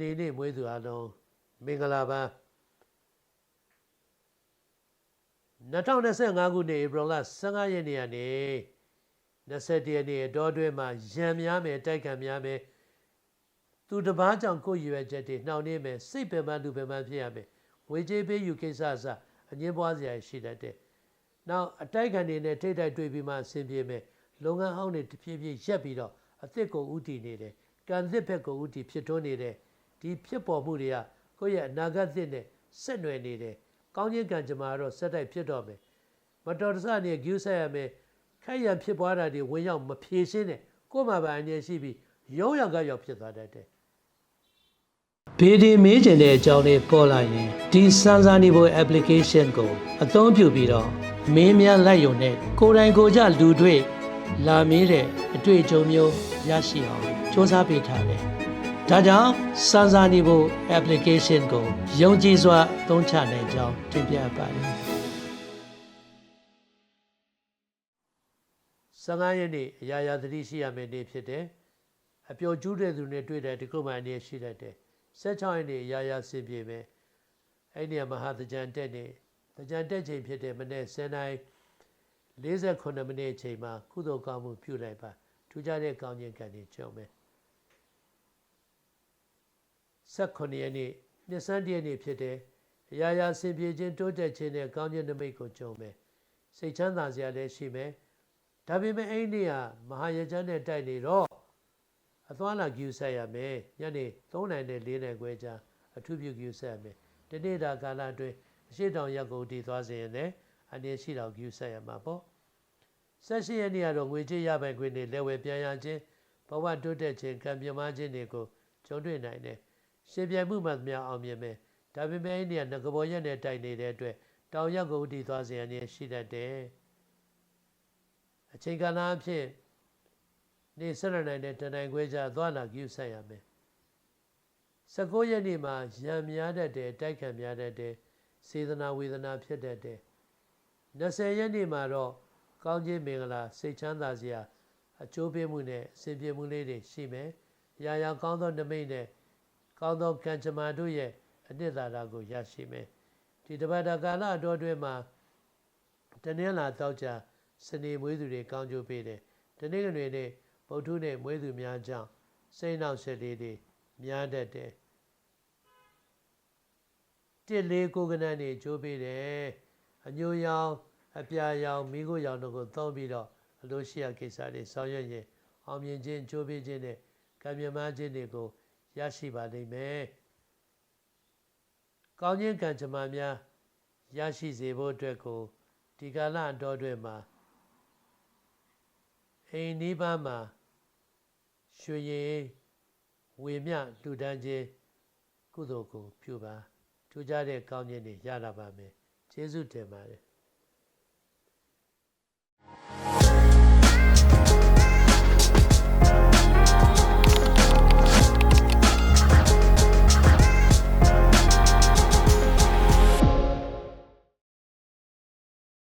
နေနေ့မွေးသူအလုံးမင်္ဂလာပါ2025ခုနှစ်ဧပြီလ15ရက်နေ့ကနေ20ရက်နေ့အတော်အတွင်းမှာရံများမယ်တိုက်ခံများမယ်သူတစ်ပားကြောင့်ကိုယ်ရွယ်ချက်တွေနှောင့်နှေးမယ်စိတ်ပင်ပန်းလူပင်ပန်းဖြစ်ရမယ်ဝေကြေးပေးယူကိစ္စအစအငင်းပွားစရာရှိတတ်တယ်နောက်အတိုက်ခံတွေနဲ့ထိတ်တိုက်တွေ့ပြီးမှအဆင်ပြေမယ်လုပ်ငန်းဟောင်းတွေတဖြည်းဖြည်းရက်ပြီးတော့အသစ်ကိုဥတည်နေတယ်ကံသစ်ဘက်ကိုဥတည်ဖြစ်ထွန်းနေတဲ့ ဒီဖြစ်ပေါ်မှုတွေကကိုယ့်ရဲ့အနာဂတ်သစ်နဲ့ဆက်နွယ်နေတယ်ကောင်းခြင်းကံကြမ္မာတော့ဆက်တိုက်ဖြစ်တော့မယ်မတော်တဆနဲ့ဂယူးဆက်ရမယ်ခိုက်ရန်ဖြစ်ပွားတာတွေဝင်ရောက်မဖြေရှင်းနဲ့ကိုယ်မှာပါအနေရှိပြီးရုံးရောင်ကရောက်ဖြစ်သွားတတ်တယ်ဘေဒီမေးကျင်တဲ့အကြောင်းလေးပေါ်လာရင်ဒီစမ်းစာနေဖို့ application ကိုအသုံးပြုပြီးတော့မင်းများလိုက်ရုံနဲ့ကိုယ်တိုင်ကိုယ်ကြလူတွေ့လာမေးတဲ့အတွေ့အကြုံမျိုးရရှိအောင်စ조사ပေးထားတယ်။ ဒါကြောင့်စမ်းစာနေဖို့ application ကိုယုံကြည်စွာသုံးချနိုင်ကြောင်းတင်ပြပါတယ်။15ရက်နေ့အရာရာသတိရှိရမယ့်နေ့ဖြစ်တယ်။အပျော်ကျူးတဲ့သူနဲ့တွေ့တဲ့ဒီကုမှအနေရှိတတ်တယ်။16ရက်နေ့အရာရာစင်ပြေမယ်။အဲ့ဒီကမဟာတကြံတက်နေတကြံတက်ချိန်ဖြစ်တဲ့မနေ့10နိုင်48မိနစ်အချိန်မှာကုသိုလ်ကောင်းမှုပြုလိုက်ပါထူးခြားတဲ့ကောင်းခြင်းကံတွေကြုံမယ် 18ရက်နေ့နှစ်ဆန်းတရက်နေ့ဖြစ်တဲ့အရာရာစင်ပြေခြင်းတိုးတက်ခြင်းနဲ့ကောင်းခြင်းနမိတ်ကိုကြုံမယ်စိတ်ချမ်းသာစရာလည်းရှိမယ်ဒါပေမဲ့အဲ့ဒီနေ့ဟာမဟာရကြမ်းနဲ့တိုက်နေတော့အသွားလာကျူဆက်ရမယ်ညနေ3နိုင်နဲ့4နိုင်ခွဲကြာအထူးပြုကျူဆက်ရမယ်ဒီနေ့တာကာလအတွင်းအရှိတောင်ရက်ကိုတည်သွားစေရင်လည်းအနေရှိတော်ကျူဆက်ရမှာပေါ့ဆက်ရှိရနေ့ကတော့ငွေကြေးရပိုင်ခွင့်တွေလက်ဝယ်ပြန်ရခြင်းဘဝတိုးတက်ခြင်းကံပြမခြင်းတွေကိုကြုံတွေ့နိုင်တယ် ရှင်ပြိုင်မှုမှများအောင်မြင်မယ်ဒါပေမဲ့အဲ့ဒီကငကဘောရက်နဲ့တိုက်နေတဲ့အတွက်တောင်ရက်ကိုတည်သွားစေရနေရှိတတ်တယ်အချိန်ကာလအဖြစ်နေဆက်ရနိုင်တဲ့တန်တိုင်းခွဲကြသွားလာကျူဆက်ရမယ်19ရက်နေ့မှာရံများတတ်တယ်တိုက်ခံများတတ်တယ်စေတနာဝေဒနာဖြစ်တတ်တယ်20ရက်နေ့မှာတော့ကောင်းခြင်းမင်္ဂလာစိတ်ချမ်းသာစရာအကျိုးပေးမှုနဲ့အစဉ်ပြေမှုလေးတွေရှိမယ်။ရာရာကောင်းသောနမိတ်နဲ့ ကောင်းသောကံကြမ္မာတို့ရဲ့အနှစ်သာရကိုရရှိမယ်။ဒီတပတ်တာကာလအတော်အတွင်းမှာတနင်္လာတောက်ကြစနေမွေးသူတွေကောင်းကျိုးပေးတယ်။တနင်္ဂနွေနေ့ဗုဒ္ဓနဲ့မွေးသူများကြောင့်စိတ်နှောက်ရှက်လေးတွေများတတ်တယ်။တစ်လေးကိုကနန်းနေကျိုးပေးတယ်။အညိုရောင်အပြာရောင်မိခိုးရောင်တို့ကိုသုံးပြီးတော့အလိုရှိရာကိစ္စတွေဆောင်ရွက်ရင်အောင်မြင်ခြင်းကြိုးပေးခြင်းနဲ့ကံမြမခြင်းတွေကို ရရှိပါလိမ့်မယ်။ကောင်းခြင်းကံကြမ္မာများရရှိစေဖို့အတွက်ကိုဒီကာလအတော်အတွင်းမှာအိမ်နီးပါးမှာရွှေရည်ဝေမျှလှူဒန်းခြင်းကုသိုလ်ကိုပြုပါထူးခြားတဲ့ကောင်းခြင်းတွေရလာပါမယ်။ကျေးဇူးတင်ပါတယ်